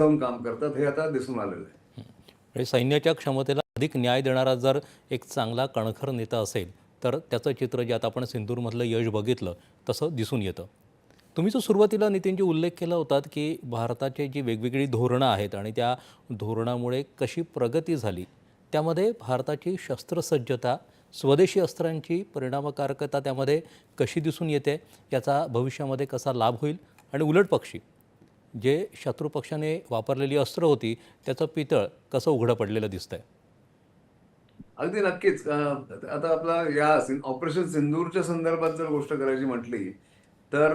जाऊन काम करतात हे आता दिसून आलेलं आहे. म्हणजे सैन्याच्या क्षमतेला अधिक न्याय देणारा जर एक चांगला कणखर नेता असेल तर त्याचं चित्र जे आता आपण सिंधूरमधलं यश बघितलं तसं दिसून येतं. तुम्ही जो सुरुवातीला नितीनजी उल्लेख केला होता की भारताचे जी वेगवेगळी धोरणं आहेत आणि त्या धोरणामुळे कशी प्रगती झाली त्यामध्ये भारताची शस्त्रसज्जता स्वदेशी अस्त्रांची परिणामकारकता त्यामध्ये कशी दिसून येते याचा भविष्यामध्ये कसा लाभ होईल आणि उलट पक्षी जे शत्रू पक्षाने वापरलेली अस्त्र होती त्याचं पितळ कसं उघडं पडलेलं दिसतंय? अगदी नक्कीच. आता आपला या ऑपरेशन सिंदूरच्या संदर्भात जर गोष्ट करायची म्हटली तर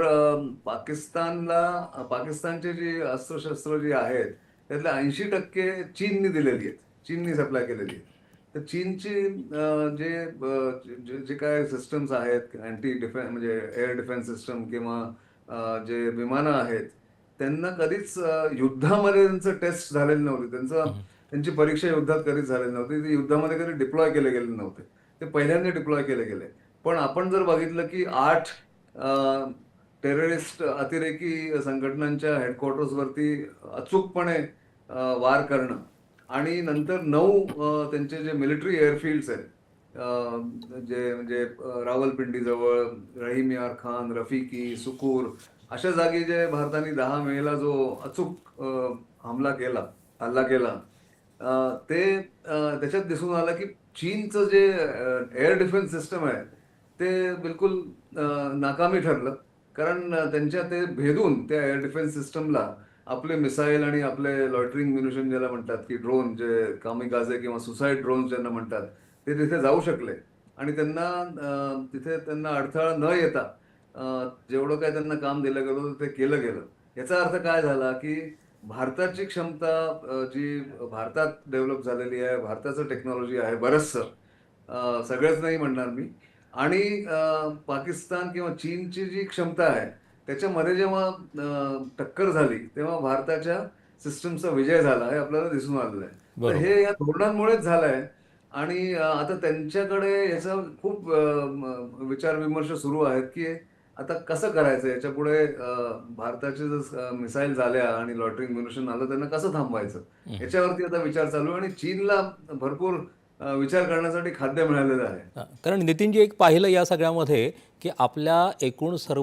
पाकिस्तानला पाकिस्तानचे जे अस्त्रशस्त्र जे आहेत त्यातले ऐंशी टक्के चीननी दिलेली आहेत. चीननी सप्लाय केलेली आहेत. तर चीनची जे जे- काय सिस्टम्स आहेत अँटी डिफेन्स म्हणजे एअर डिफेन्स सिस्टम किंवा जे विमानं आहेत त्यांना कधीच युद्धामध्ये त्यांचं टेस्ट झालेलं नव्हते. त्यांचं त्यांची परीक्षा युद्धात कधीच झालेली नव्हती. ते युद्धामध्ये कधी डिप्लॉय केले गेले नव्हते. ते पहिल्यांदा डिप्लॉय केले गेले. पण आपण जर बघितलं की आठ टेररिस्ट अतिरेकी संघटनांच्या हेडक्वार्टर्सवरती अचूकपणे वार करणं आणि नंतर नऊ त्यांचे जे मिलिटरी एअरफील्ड्स आहेत जे म्हणजे रावलपिंडीजवळ रहीम यार खान रफिकी सुकूर अशा जागी जे भारताने दहा मेला जो अचूक हमला केला हल्ला केला ते त्याच्यात दिसून आलं की चीनचं जे एअर डिफेन्स सिस्टम आहे ते बिलकुल नाकामी ठरलं. कारण त्यांच्या ते भेदून त्या एअर डिफेन्स सिस्टमला आपले मिसाईल आणि आपले लॉटरिंग म्युनिशन ज्याला म्हणतात की ड्रोन जे कामिकाझे किंवा सुसाईड ड्रोन ज्यांना म्हणतात ते तिथे जाऊ शकले. आणि त्यांना तिथे त्यांना अडथळा न येता जेवढं काय त्यांना काम दिलं गेलं ते केलं गेलं. याचा अर्थ काय झाला की भारताची क्षमता जी भारतात डेव्हलप झालेली आहे भारताचं टेक्नॉलॉजी आहे बरंचसं सगळंच नाही म्हणणार मी. आणि पाकिस्तान किंवा चीनची जी क्षमता आहे त्याच्यामध्ये जेव्हा टक्कर झाली तेव्हा भारताच्या सिस्टमचा विजय झाला हे आपल्याला दिसून आलेलं आहे. तर. हे या धोरणांमुळेच झालं आहे आणि आता त्यांच्याकडे याचा खूप अं, विचार विमर्श सुरू आहेत की आता कसं करायचं? याच्यापुढे भारताचे जर मिसाईल झाल्या आणि लॉटरिंग म्युनिशन आलं त्यांना कसं थांबवायचं? याच्यावरती आता विचार चालू आहे आणि चीनला भरपूर विचार करण्यासाठी खाद्य मिळालेलं आहे. कारण नितीनजी एक पाहिलं या सगळ्यामध्ये की आपल्या एकूण सर्व